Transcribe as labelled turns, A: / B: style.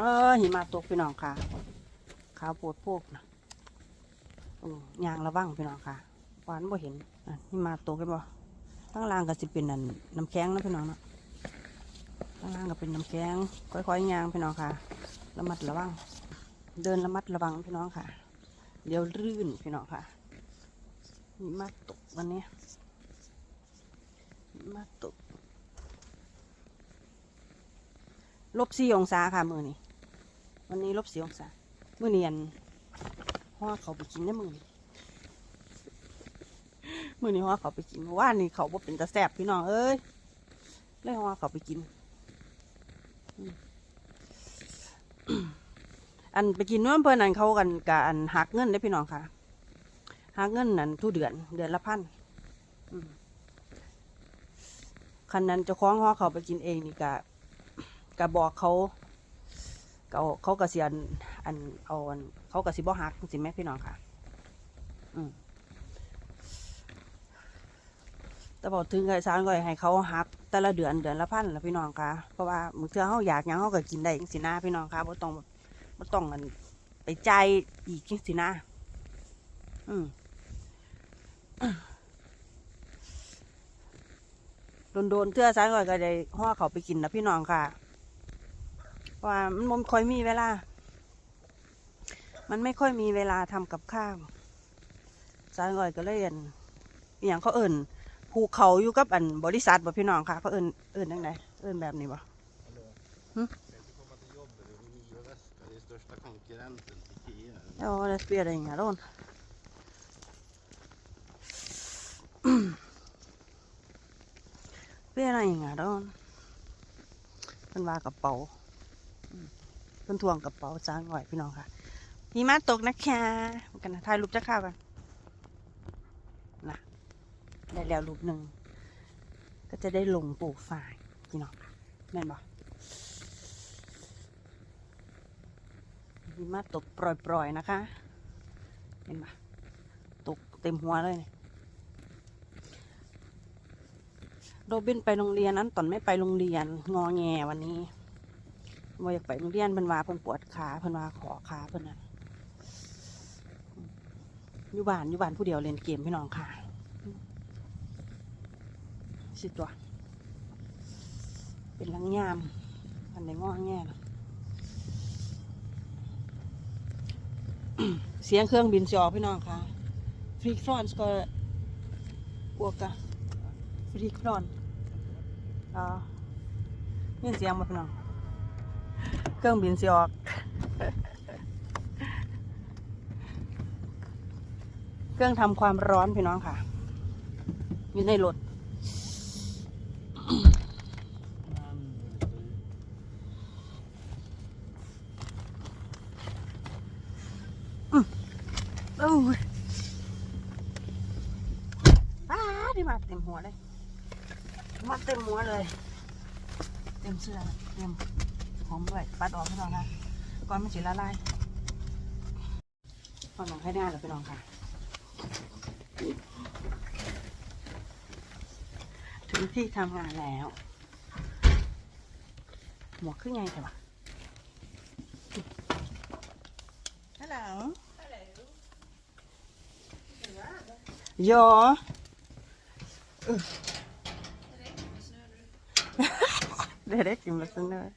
A: เออหิมะตกพี่น้องค่ะขาวปวดพวกนะอืมยางระวังพี่น้องค่ะหวานบ่เห็นอะหิมะตกกันบ่ข้งล่างก็สิเป็นนั่นน้ำแข็งนะพี่น้องเนาะข้งล่างก็เป็นน้ำแข็งค่อยๆยางพี่น้องค่ะ ระมัดระวัง เดินระมัดระวังพี่น้องค่ะ เดี๋ยวรื่นพี่น้องค่ะหิมะตกวันนี้หิมะตกลบสี่องศาค่ะมือนี้ วันนี้ลบสี่องศามือเนียนห่อเขาไปกินได้มือมือนี้ห่อเขาไปกินเพราะว่านี่เขาบ่เป็นตาแสบพี่น้องเอ้ยเลยห่อเขาไปกิน อันไปกินนู้นเพื่อนนั่นเขากันกับอันหักเงินได้พี่น้องค่ะหักเงินนั่นทุกเดือน เดือนละพันคันนั้นจะคล้องห่อเขาไปกินเองนี่กะก็บอกเขา เขาเขากระเสียนอันเอาอันเขากระสิบ่หักสิแม่พี่น้องค่ะ อืมแต่บอกถึงไอ้สารก็ให้เขาหัก แต่ละเดือนเดือนละพันละพี่น้องค่ะ เพราะว่ามือเทื่อเขาอยากยังเขาก็กินได้จังสินะพี่น้องค่ะบ่ต้องบ่ต้องอันไปใจอีกจังสินะ อืมโดนๆเทื่อสารก็ได้ห่อเขาไปกินนะพี่น้องค่ะ ว่ามันมค่อยมีเวลา มันไม่ค่อยมีเวลาทำกับข้าวสายอ่อยก็เลยอันอย่างเขาเอื่นภูเขาอยู่กับอันบริษัทบ่พี่น้องค่ะ เขาเอื่นเอื่นยังไงเอื่นแบบนี้บ่
B: อ๋
A: อ
B: เสเปียร์อะไรอางเงี้
A: ยโดนเปียร์อะไรอย่างเงี้ยโดนมันว่ากระเป๋า พิ่นทวงกระเป๋าสายง่อยพี่น้องค่ะหิมะตกนะคะกันนะถ่ายรูปจะข้าวกันได้แล้วรูปหนึ่งก็จะได้ลงปลูกฝ่ายพี่น้องค่ะแม่นบอกหิมะตกปล่อยๆนะคะเห็นปะตกเต็มหัวเลยเนี่ยโรบินไปโรงเรียนนั้นตอนไม่ไปโรงเรียนงอแงวันนี้ ว่อยากไปโรงเรียนเพิ่นว่าเพิ่นปวดขาเพิ่นว่าขอขาเพิ่นน่ะอยู่บ้านอยู่บ้านผู้เดียวเล่นเกมพี่น้องค่ะสิตัว เป็นลังยามอันไหนงอแง่เสียงเครื่องบินจออพี่น้องค่ะฟรีฟรอนส์ก็บวกกับฟรีฟรอนอ่านี่เสียงมาพี่น้อง เครื่องบินสิออกเครื่องทำความร้อนพี่น้องค่ะ อยู่ในรถโอ้ยอ้าดิมาเต็มหัวเลย มาเต็มหัวเลย เต็มเสื้อ เต็ม ผมด้วยปัดออกพี่น้องค่ะก่อนมันสิละลายก่อนหนังให้ได้แล้วพี่น้องค่ะ ถึงที่ทำงานแล้ว หมวกขึ้นไงแต่ว่าฮัลโหล Ja. Det räcker med snö. det räcker med snö.